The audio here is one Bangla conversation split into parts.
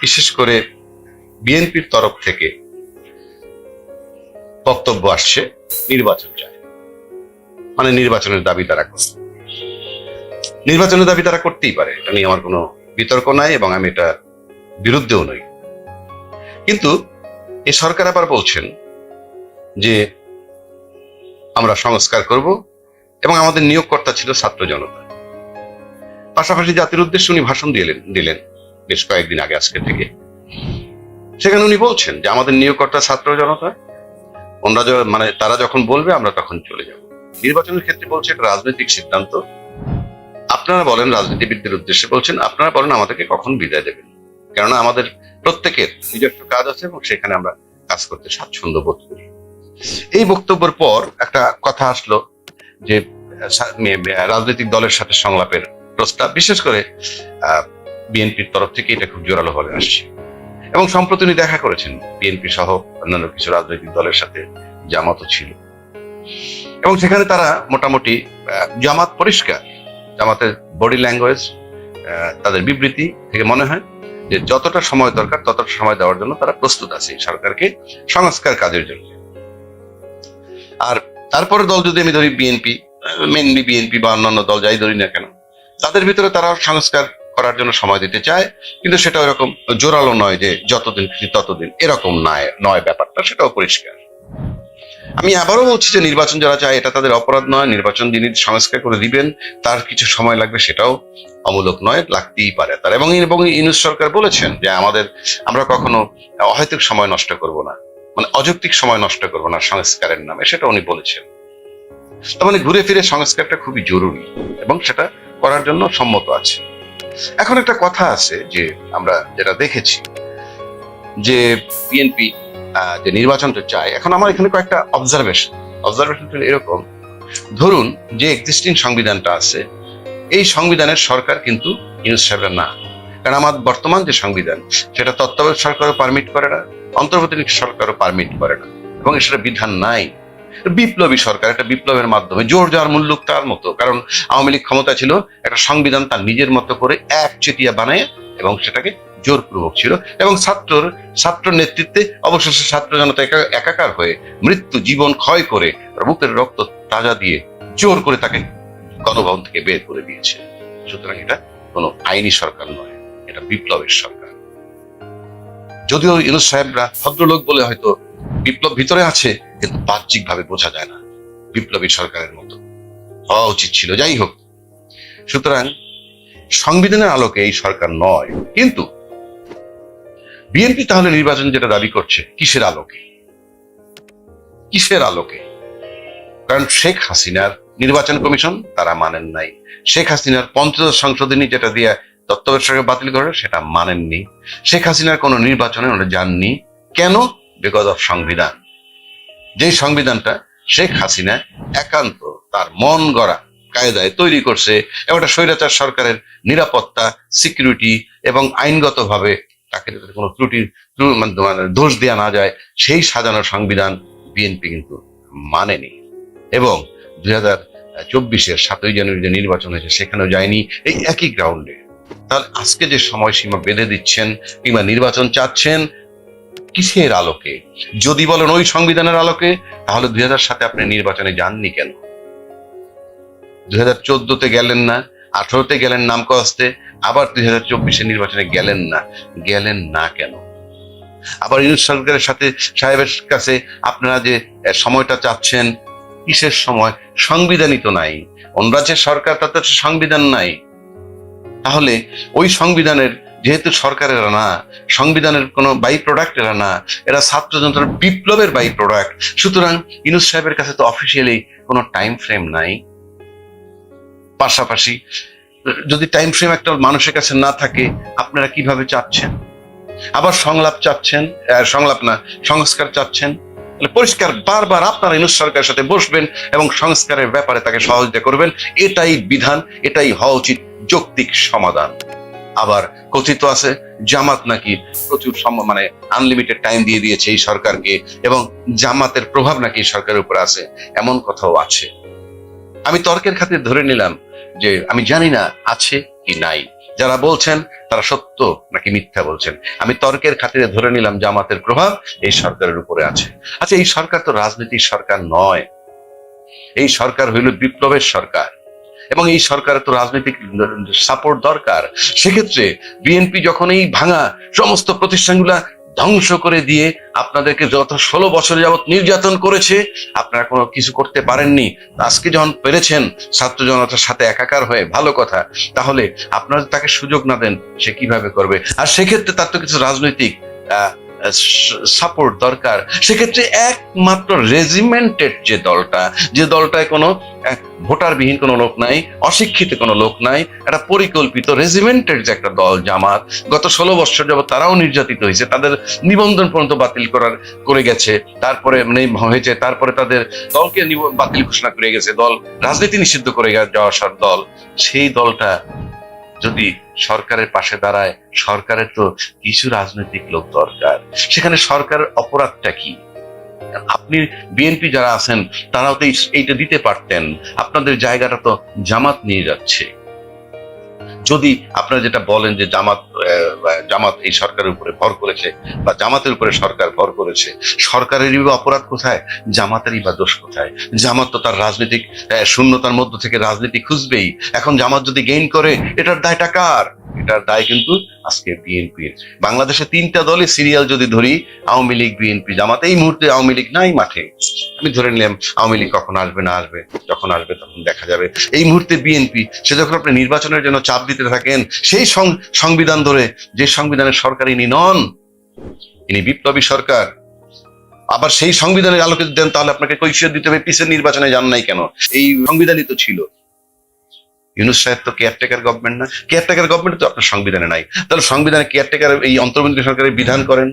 বিশেষ করে বিএনপির তরফ থেকে বক্তব্য আসছে, নির্বাচন চায়। মানে নির্বাচনের দাবি তারা করছে। নির্বাচনের দাবি তারা করতেই পারে, এটা নিয়ে আমার কোনো বিতর্ক নাই এবং আমি এটা বিরুদ্ধেও নই। কিন্তু এ সরকার আবার বলছেন যে আমরা সংস্কার করব এবং আমাদের নিয়োগকর্তা ছিল ছাত্র জনতা। পাশাপাশি জাতির উদ্দেশ্যে উনি ভাষণ দিলেন দিলেন। বেশ কয়েকদিন আগে আজকে থেকে। সেখানে উনি বলছেন যে, আমাদের নিয়োগকর্তা ছাত্র জনতা, ওনারা মানে তারা যখন বলবে, আমরা তখন চলে যাব। নির্বাচনের ক্ষেত্রে বলছে, এটা রাজনৈতিক সিদ্ধান্ত। আপনারা বলেন, রাজনীতিবিদদের উদ্দেশ্যে বলছেন, আপনারা বলেন আমাদেরকে কখন বিদায় দেবেন? কেননা আমাদের প্রত্যেকের নিজস্ব কাজ আছে এবং সেখানে আমরা কাজ করতে স্বাচ্ছন্দ্য বোধ করি। এই বক্তব্যের পর একটা কথা আসলো যে রাজনৈতিক দলের সাথে সংলাপের প্রস্তাব, বিশেষ করে বিএনপির তরফ থেকে এটা খুব জোরালো ভাবে আসছে। এবং সম্প্রতি উনি দেখা করেছেন বিএনপি সহ অন্যান্য কিছু রাজনৈতিক দলের সাথে, জামাতও ছিল। এবং সেখানে তারা মোটামুটি জামাত পরিষ্কার। জামাতের বডি ল্যাঙ্গুয়েজ তাদের বিবৃতি থেকে মনে হয় যে যতটা সময় দরকার, ততটা সময় দেওয়ার জন্য তারা প্রস্তুত আছে সরকারকে সংস্কার কাজের জন্য। আর তারপরে দল যদি আমি ধরি বিএনপি মেনলি বিএনপি বা অন্যান্য দল যাই ধরি না কেন, তাদের ভিতরে তারা সংস্কার করার জন্য সময় দিতে চায়, কিন্তু সেটা এরকম জোরালো নয় যে যতদিন খুশি ততদিন। এরকম নয় নয় ব্যাপারটা, সেটাও পরিষ্কার। আমি আবারও বলছি যে নির্বাচন যারা চায়, এটা তাদের অপরাধ নয়। নির্বাচন যিনি সংস্কার করে দিবেন, তার কিছু সময় লাগবে, সেটাও অমূলক নয়, লাগতেই পারে তার। এবং এবং ইউনুস সরকার বলেছেন যে আমাদের, আমরা কখনো অহেতুক সময় নষ্ট করব না। মানে অযৌক্তিক সময় নষ্ট করব না সংস্কারের নামে সেটা উনি বলেছেন। তার মানে ঘুরে ফিরে সংস্কারটা খুবই জরুরি, এবং সেটা করার জন্য সম্মত আছে। এখন একটা কথা আছে যে আমরা যেটা দেখেছি, যে বিএনপি যে নির্বাচনটা চায়, এখন আমার এখানে কয়েকটা অবজারভেশন অবজারভেশন এরকম। ধরুন যে এক্সিস্টিং সংবিধানটা আছে, এই সংবিধানের সরকার কিন্তু ইউনুস সাহেবের না। কারণ আমার বর্তমান যে সংবিধান, সেটা তত্ত্বাবধায়ক সরকারও পারমিট করে না অন্তর্বর্তী সরকারও পারমিট করে না। এবং সেটা বিধান নাই। বিপ্লবী সরকার, একটা বিপ্লবের মাধ্যমে, জোর যাওয়ার মূল্যক তার মতো। কারণ আওয়ামী লীগ ক্ষমতা ছিল, একটা সংবিধান তার নিজের মতো করে এক চেটিয়া বানায় এবং সেটাকে জোরপূর্বক ছিল। এবং ছাত্রর ছাত্র নেতৃত্বে অবশেষে ছাত্র জনতা একাকার হয়ে মৃত্যু, জীবন ক্ষয় করে বুকের রক্ত তাজা দিয়ে জোর করে তাকে গণভবন থেকে বের করে দিয়েছে। সুতরাং এটা কোনো আইনি সরকার নয়, এটা বিপ্লবের সরকার। যদিও ইউনুস সাহেবরা ভদ্রলোক বলে হয়তো বিপ্লব ভিতরে আছে, কিন্তু বাহ্যিক ভাবে বোঝা যায় না, বিপ্লবী সরকারের মতো। হওয়া উচিত ছিল, যাই হোক। সুতরাং সংবিধানের আলোকে এই সরকার নয়, কিন্তু বিএনপি তাহলে নির্বাচন যেটা দাবি করছে, কিসের আলোকে? কিসের আলোকে? কারণ শেখ হাসিনার নির্বাচন কমিশন তারা মানেন নাই। শেখ হাসিনার পঞ্চদশ সংশোধনী যেটা দিয়ে তত্ত্বাবধায়ক বাতিল করে, সেটা মানেননি। শেখ হাসিনার কোনো নির্বাচনে ওরা যাননি। কেন? বিকজ অফ সংবিধান। যে সংবিধানটা শেখ হাসিনা একান্ত তার মন গড়া কায়দায় তৈরি করছে এবং স্বৈরাচার সরকারের নিরাপত্তা, সিকিউরিটি এবং আইনগতভাবে তাকে যাতে কোনো ত্রুটি মানে মানে দোষ দেওয়া না যায়, সেই সাজানো সংবিধান বিএনপি কিন্তু মানেনি। এবং দুই হাজার চব্বিশের সাতই জানুয়ারি যে নির্বাচন হয়েছে, সেখানেও যায়নি এই একই গ্রাউন্ডে তাহলে আজকে যে সময়সীমা বেঁধে দিচ্ছেন কিংবা নির্বাচন চাচ্ছেন কিসের আলোকে? যদি বলেন ওই সংবিধানের আলোকে, তাহলে দুই হাজার সাথে আপনি নির্বাচনে যাননি কেন? দুই হাজার চোদ্দতে গেলেন না, আঠারোতে গেলেন নাম কস্তে আবার দুই হাজার চব্বিশে নির্বাচনে গেলেন না। গেলেন না কেন? আবার ইউনুস সরকারের সাথে সাহেবের কাছে আপনারা যে সময়টা চাচ্ছেন, কিসের সময়? সংবিধানই তো নাই। অন্য রাজ্যের সরকার তাতে সংবিধান নাই। তাহলে ওই সংবিধানের যেহেতু সরকারের না, সংবিধানের কোনো বাই প্রোডাক্ট এরা না, এরা ছাত্র জনতার বিপ্লবের বাই প্রোডাক্ট সুতরাং ইনুস সাহেবের কাছে তো অফিসিয়ালি কোনো টাইম ফ্রেম নাই। পাশাপাশি, যদি টাইম ফ্রেম একটা মানুষের কাছে না থাকে, আপনারা কীভাবে চাচ্ছেন? আবার সংলাপ চাচ্ছেন সংলাপ না, সংস্কার চাচ্ছেন? পরিষ্কার বারবার আপনারা ইনুস সরকারের সাথে বসবেন এবং সংস্কারের ব্যাপারে তাকে সহযোগিতা করবেন। এটাই বিধান, এটাই হওয়া উচিত যৌক্তিক সমাধান। আবার কথিত আছে, জামাত নাকি প্রচুর মানে আনলিমিটেড টাইম দিয়ে দিয়েছে এই সরকারকে এবং জামাতের প্রভাব নাকি সরকারের উপর আছে, এমন কথাও আছে। আমি তর্কের খাতির ধরে নিলাম যে আমি জানি না আছে কি নাই। যারা বলছেন, তারা সত্য নাকি মিথ্যা বলছেন। আমি তর্কের খাতিরে ধরে নিলাম জামাতের প্রভাব এই সরকারের উপরে আছে। আচ্ছা এই সরকার তো রাজনীতির সরকার নয়। এই সরকার হইল বিপ্লবের সরকার। এবং এই সরকারের তো রাজনৈতিক সাপোর্ট দরকার, সেক্ষেত্রে বিএনপি যখন এই ভাঙা সমস্ত প্রতিষ্ঠানগুলা ধ্বংস করে দিয়ে আপনাদেরকে যত ষোলো বছর যাবত নির্যাতন করেছে, আপনারা কোনো কিছু করতে পারেননি। আজকে যখন পেরেছেন ছাত্র জনতার সাথে একাকার হয়ে, ভালো কথা, তাহলে আপনারা তাকে সুযোগ না দেন, সে কীভাবে করবে? আর সেক্ষেত্রে তার তো কিছু রাজনৈতিক সাপোর্ট দরকার, সেক্ষেত্রে একমাত্র রেজিমেন্টেড যে দলটা, যে দলটায় কোনো ভোটারবিহীন কোনো লোক নাই, অশিক্ষিত কোনো লোক নাই, একটা পরিকল্পিত রেজিমেন্টেড যে একটা দল জামাত, গত ষোলো বছর যাবত তারাও নির্যাতিত হয়েছে, তাদের নিবন্ধন পর্যন্ত বাতিল করার, করে গেছে, তারপরে মানে হয়েছে, তারপরে তাদের দলকে বাতিল ঘোষণা করে গেছে, দল রাজনীতি নিষিদ্ধ করে যাওয়া সব দল, সেই দলটা যদি সরকারের পাশে দাঁড়ায়, সরকারের তো কিছু রাজনৈতিক লোক দরকার। সেখানে সরকারের অপরাধটা কি? আপনি বিএনপি যারা আছেন, তারাও তো এইটা দিতে পারতেন। আপনাদের জায়গাটা তো জামাত নিয়ে যাচ্ছে। যদি আপনারা যেটা বলেন যে জামাত জামাত এই সরকারের উপরে ভর করেছে বা জামাতের উপরে সরকার ভর করেছে, সরকারেরই বা অপরাধ কোথায়? জামাতেরই বা দোষ কোথায়? জামাত তো তার রাজনৈতিক শূন্যতার মধ্য থেকে রাজনীতি খুঁজবেই। এখন জামাত যদি গেইন করে, এটার দায়টা কার? এটার দায় কিন্তু আজকে বিএনপির। বাংলাদেশে তিনটা দলে সিরিয়াল যদি ধরি, আওয়ামী লীগ, বিএনপি জামাত, এই মুহূর্তে আওয়ামী লীগ নাই মাঠে। আমি ধরে নিলাম, আওয়ামী লীগ কখন আসবে, না আসবে, যখন আসবে তখন দেখা যাবে। এই মুহূর্তে বিএনপি, সে যখন আপনি নির্বাচনের জন্য চাপ দিতে থাকেন, সেই সংবিধান ধরে যে সংবিধানের সরকার ইনি নন, ইনি বিপ্লবী সরকার। আবার সেই সংবিধানের আলোকে দেন, তাহলে আপনাকে কৈফিয়ত দিতে হবে পিছের নির্বাচনে যান নাই কেন? এই সংবিধানই তো ছিল। ইউনুস সাহেব তো কেয়ারটেকার গভর্নমেন্ট না। কেয়ারটেকার গভর্নমেন্ট তো আপনার সংবিধানে নাই। তাহলে সংবিধানে কেয়ারটেকার এই অন্তর্বর্তী সরকারের বিধান করেন,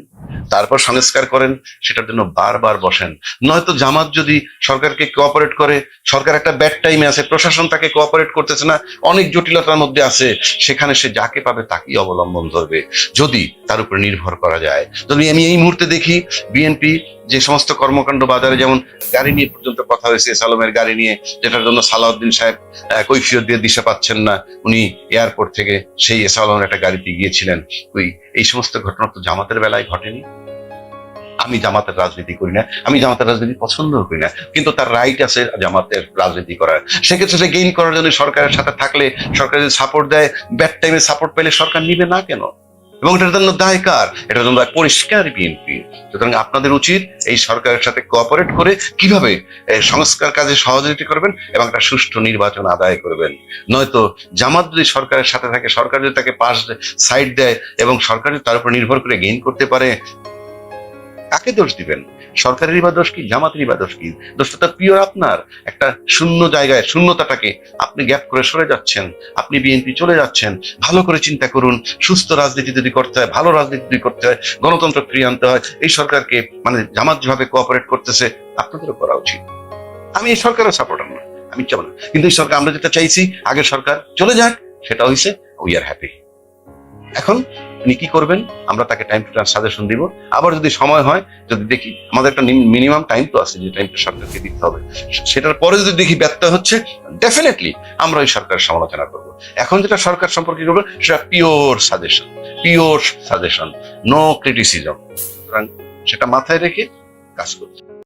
তারপর সংস্কার করেন, সেটার জন্য বারবার বসেন। নয়তো জামাত যদি সরকারকে কোঅপারেট করে, সরকার একটা ব্যাড টাইমে আছে, প্রশাসন তাকে কোঅপারেট করতেছে না, অনেক জটিলতার মধ্যে আছে, সেখানে সে যাকে পাবে তাকেই অবলম্বন ধরবে যদি তার উপর নির্ভর করা যায়। যদি আমি এই মুহূর্তে দেখি বিএনপি যে সমস্ত কর্মকাণ্ড বাজারে, যেমন গাড়ি নিয়ে পর্যন্ত কথা হয়েছে সালমের গাড়ি নিয়ে, যেটার জন্য সালাউদ্দিন সাহেব কৈফিয়ত দিয়ে দিশা পাচ্ছেন না, উনি এয়ারপোর্ট থেকে সেই এসালমের একটা গাড়িতে গিয়েছিলেন। ওই, এই সমস্ত ঘটনা তো জামাতের বেলায় ঘটেনি। আমি জামাতের রাজনীতি করি না, আমি জামাতের রাজনীতি পছন্দ করি না, কিন্তু তার রাইট আছে জামাতের রাজনীতি করার। সেক্ষেত্রে সে গেইন করার জন্য সরকারের সাথে থাকলে সরকার যদি সাপোর্ট দেয় ব্যাড টাইমে সাপোর্ট পেলে সরকার নিবে না কেন? এবং এটা জন্য দায় কার এটার জন্য পরিষ্কার বিএনপি সুতরাং আপনাদের উচিত এই সরকারের সাথে কোঅপারেট করে কীভাবে সংস্কার কাজে সহযোগিতা করবেন এবং একটা সুষ্ঠু নির্বাচন আদায় করবেন। নয়তো জামাত যদি সরকারের সাথে থাকে, সরকার যদি তাকে পাশ সাইড দেয় এবং সরকার তার উপর নির্ভর করে গেইন করতে পারে কাকে দোষ দিবেন? সরকারেরই বা দোষ কি? জামাতেরই বা দোষ কি? দোষটা তো পিওর আপনার। একটা শূন্য জায়গায়, শূন্যতাটাকে আপনি গ্যাপ করে সরে যাচ্ছেন। আপনি বিএনপি চলে যাচ্ছেন। ভালো করে চিন্তা করুন। সুস্থ রাজনীতি যদি করতে হয়, ভালো রাজনীতি যদি করতে হয়, গণতন্ত্র ফিরিয়ে আনতে হয়, এই সরকারকে মানে জামাত যেভাবে কোঅপারেট করতেছে, আপনাদেরও করা উচিত। আমি এই সরকারের সাপোর্টার না আমি চাবো না। কিন্তু এই সরকার, আমরা যেটা চাইছি, আগের সরকার চলে যাক, সেটা হয়েছে উই আর হ্যাপি এখন উনি কি করবেন? আমরা তাকে টাইম টু টাইম সাজেশন দিব। আবার যদি সময় হয়, যদি দেখি আমাদের একটা মিনিমাম টাইম তো আছে, যে টাইমটা সরকারকে দিতে হবে। সেটার পরে যদি দেখি ব্যর্থ হচ্ছে ডেফিনেটলি আমরা ওই সরকারের সমালোচনা করব। এখন যেটা সরকার সম্পর্কে করব সেটা pure suggestion pure suggestion no criticism সুতরাং সেটা মাথায় রেখে কাজ করতে